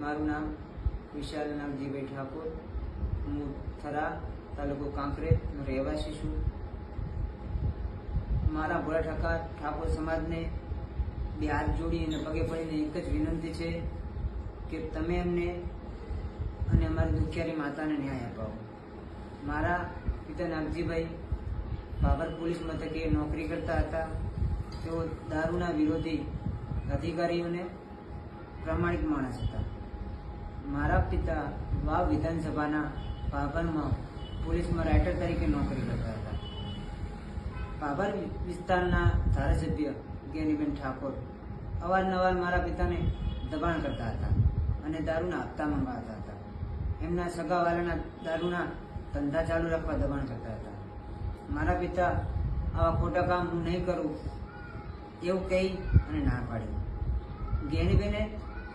મારું નામ વિશાલ નામજીભાઈ ઠાકોર. હું થરા તાલુકો કાંકરેજનો રહેવાસી છું. મારા ભોળા ઠાકા ઠાકોર સમાજને બે હાથ જોડી અને પગે પડીને એક જ વિનંતી છે કે તમે એમને અને અમારી દુખિયારી માતાને ન્યાય અપાવો. મારા પિતા નાગજીભાઈ બાબર પોલીસ મથકે નોકરી કરતા હતા. તેઓ દારૂના વિરોધી અધિકારીઓને પ્રામાણિક માણસ હતા. મારા પિતા વાવ વિધાનસભાના ભાભરમાં પોલીસમાં રાઇટર તરીકે નોકરી કરતા હતા. ભાભર વિસ્તારના ધારાસભ્ય જ્ઞાનીબેન ઠાકોર અવારનવાર મારા પિતાને દબાણ કરતા હતા અને દારૂના હપ્તા મંગાવતા હતા. એમના સગાવાલાના દારૂના ધંધા ચાલુ રાખવા દબાણ કરતા હતા. મારા પિતા આવા ખોટા કામ હું નહીં કરું એવું કહી અને ના પાડી. જ્ઞાનીબેને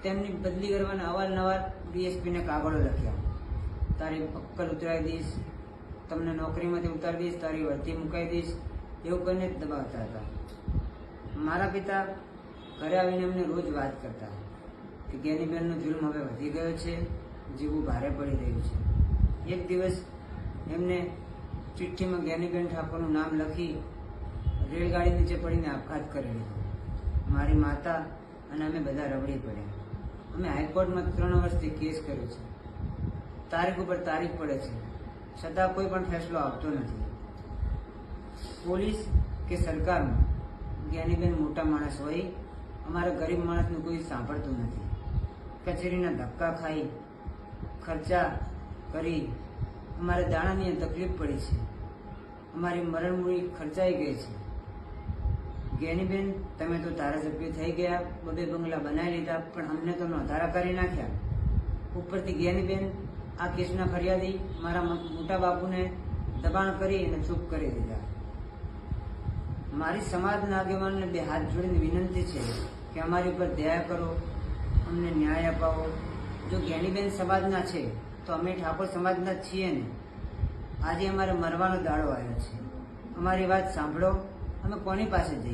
તેમની બદલી કરવાના અવારનવાર ડીએસપીને કાગળો લખ્યા. તારી પક્કલ ઉતરાવી દઈશ, તમને નોકરીમાંથી ઉતારી દઈશ, તારી વર્તી મુકાઈ દઈશ, એવું કરીને દબાવતા હતા. મારા પિતા ઘરે આવીને એમને રોજ વાત કરતા કે ગેનીબેનનો જુલ્મ હવે વધી ગયો છે, જીવું ભારે પડી રહ્યું છે. એક દિવસ એમને ચિઠ્ઠીમાં જ્ઞાનીબેન ઠાકોરનું નામ લખી રેલગાડી નીચે પડીને આપઘાત કરી લીધો. મારી માતા અને અમે બધા રબડી પડ્યા. અમે હાઈકોર્ટમાં ત્રણ વર્ષથી કેસ કર્યો છે. તારીખ ઉપર તારીખ પડે છે. છતાં કોઈ પણ ફેસલો આવતો નથી. પોલીસ કે સરકારમાં જ્ઞાનીબેન મોટા માણસ હોય, અમારા ગરીબ માણસનું કોઈ સાંભળતું નથી. કચેરીના ધક્કા ખાઈ, ખર્ચા કરી અમારે દાણાની તકલીફ પડી છે. અમારી મરણમૂળી ખર્ચાઈ ગઈ છે. જ્ઞાનીબેન તમે તો ધારાસભ્ય થઈ ગયા, બબે બંગલા બનાવી લીધા, પણ અમને તો નોંધારા કરી નાખ્યા. ઉપરથી જ્ઞાનીબેન આ કેસના ફરિયાદી મારા મોટા બાપુને દબાણ કરી અને ચૂપ કરી દીધા. મારી સમાજના આગેવાનને બે હાથ જોડીને વિનંતી છે કે અમારી ઉપર દયા કરો, અમને ન્યાય અપાવો. જો જ્ઞાનીબેન સમાજના છે, તો અમે ઠાકોર સમાજના છીએ ને. આજે અમારે મરવાનો દાડો આવ્યો છે. અમારી વાત સાંભળો. અમે કોની પાસે જઈએ?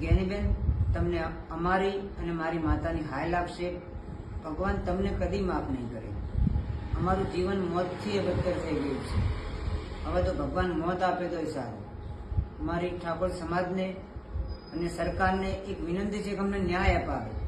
જ્ઞાનીબેન તમને અમારી અને મારી માતાની હાય લાગશે. ભગવાન તમને કદી માફ નહીં કરે. અમારું જીવન મોતથી એ બદતર થઈ ગયું છે. હવે તો ભગવાન મોત આપે તો સારું. અમારી ઠાકોર સમાજને અને સરકારને એક વિનંતી છે કે અમને ન્યાય અપાવે.